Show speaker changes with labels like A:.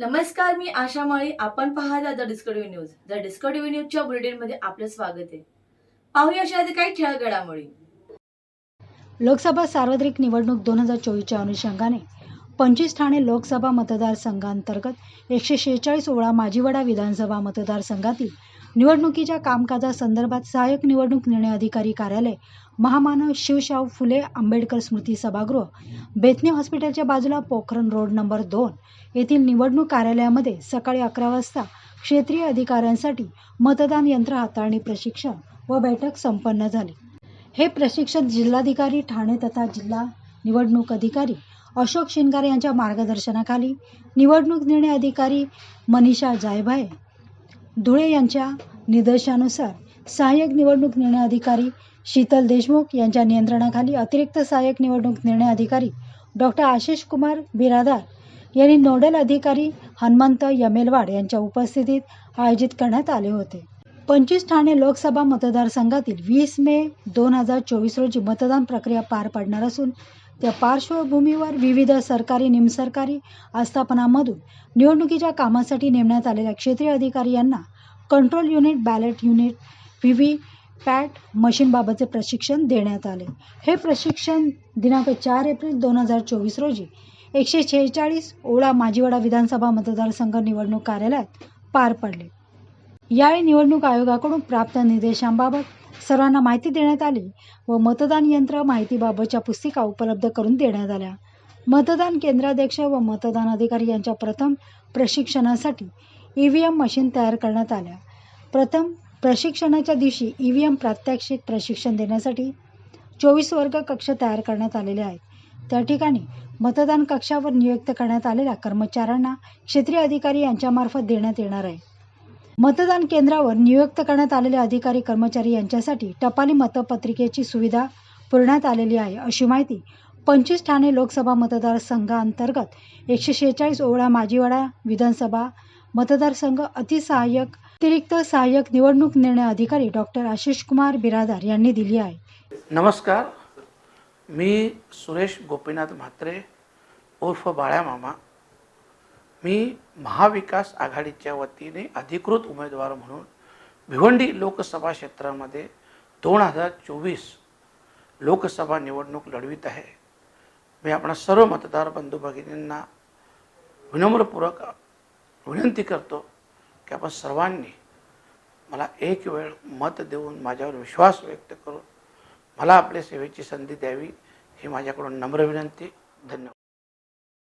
A: नमस्कार मी आशा माळी. आपण पाहता the discovery news. The discovery न्यूजच्या बुलेटिनमध्ये आपलं स्वागत आहे. पाहूया अशा काही ठळक घडामोडी
B: लोकसभा सार्वत्रिक निवडणूक दोन हजार चोवीसच्या अनुषंगाने पंचवीस ठाणे लोकसभा मतदारसंघांतर्गत एकशे शेहेचाळीस ओळा माजीवडा विधानसभा मतदारसंघातील निवडणुकीच्या कामकाजासंदर्भात सहाय्यक निवडणूक निर्णय अधिकारी कार्यालय महामानव शिवशाव फुले आंबेडकर स्मृती सभागृह बेतने हॉस्पिटलच्या बाजूला पोखरण रोड नंबर दोन येथील निवडणूक कार्यालयामध्ये सकाळी अकरा वाजता क्षेत्रीय अधिकाऱ्यांसाठी मतदान यंत्र हाताळणी प्रशिक्षण व बैठक संपन्न झाली. हे प्रशिक्षण जिल्हाधिकारी ठाणे तथा जिल्हा निवडणूक अधिकारी अशोक शिनगारे यांच्या मार्गदर्शनाखाली निवडणूक निर्णय अधिकारी मनीषा जायभाये धुळे यांच्या निर्देशानुसार सहाय्यक निवडणूक निर्णय अधिकारी शीतल देशमुख यांच्या नियंत्रणाखाली अतिरिक्त सहाय्यक निवडणूक निर्णय अधिकारी डॉक्टर आशिष कुमार बिरादार यांनी नोडल अधिकारी हनुमंत यमेलवाड यांच्या उपस्थितीत आयोजित करण्यात आले होते. पंचवीस ठाणे लोकसभा मतदारसंघातील वीस मे दोन हजार चोवीस रोजी मतदान प्रक्रिया पार पडणार असून त्या पार्श्वभूमीवर विविध सरकारी निमसरकारी आस्थापनांमधून निवडणुकीच्या कामासाठी नेमण्यात आलेल्या क्षेत्रीय अधिकारी यांना control unit ballot unit V V PAT मशीनबाबतचे प्रशिक्षण देण्यात आले. हे प्रशिक्षण दिनांक चार एप्रिल दोन हजार चोवीस रोजी एकशे शेहेचाळीस ओळा माजीवाडा विधानसभा मतदारसंघ निवडणूक कार्यालयात पार पडले. यावेळी निवडणूक आयोगाकडून प्राप्त निर्देशांबाबत सर्वांना माहिती देण्यात आली व मतदान यंत्र माहितीबाबतच्या पुस्तिका उपलब्ध करून देण्यात आल्या. मतदान केंद्राध्यक्ष व मतदान अधिकारी यांच्या प्रथम प्रशिक्षणासाठी ई व्ही एम मशीन तयार करण्यात आल्या. प्रथम प्रशिक्षणाच्या दिवशी ई व्ही एम प्रात्यक्षिक प्रशिक्षण देण्यासाठी चोवीस वर्ग कक्ष तयार करण्यात आलेले आहेत. त्या ठिकाणी मतदान कक्षावर नियुक्त करण्यात आलेल्या कर्मचाऱ्यांना क्षेत्रीय अधिकारी यांच्यामार्फत देण्यात येणार आहे. मतदान केंद्रावर नियुक्त करण्यात आलेले अधिकारी कर्मचारी यांच्यासाठी टपाली मतपत्रिकेची सुविधा पुरवण्यात आलेली आहे अशी माहिती पंचवीस ठाणे लोकसभा मतदारसंघांतर्गत एकशे शेहेचाळीस ओवळा माजीवाडा विधानसभा मतदारसंघ अतिसहाय्यक अतिरिक्त सहाय्यक निवडणूक निर्णय अधिकारी डॉक्टर आशिष कुमार बिरादार यांनी दिली आहे.
C: नमस्कार. मी सुरेश गोपीनाथ म्हात्रे उर्फ बाळ्या मामा मी महाविकास आघाडीच्या वतीने अधिकृत उमेदवार म्हणून भिवंडी लोकसभा क्षेत्रामध्ये दोन हजार चोवीस लोकसभा निवडणूक लढवित आहे. मी आपणा सर्व मतदार बंधू भगिनींना विनम्रपूर्वक विनंती करतो की आपण सर्वांनी मला एक वेळ मत देऊन माझ्यावर विश्वास व्यक्त करून मला आपल्या सेवेची संधी द्यावी ही माझ्याकडून नम्र विनंती. धन्यवाद.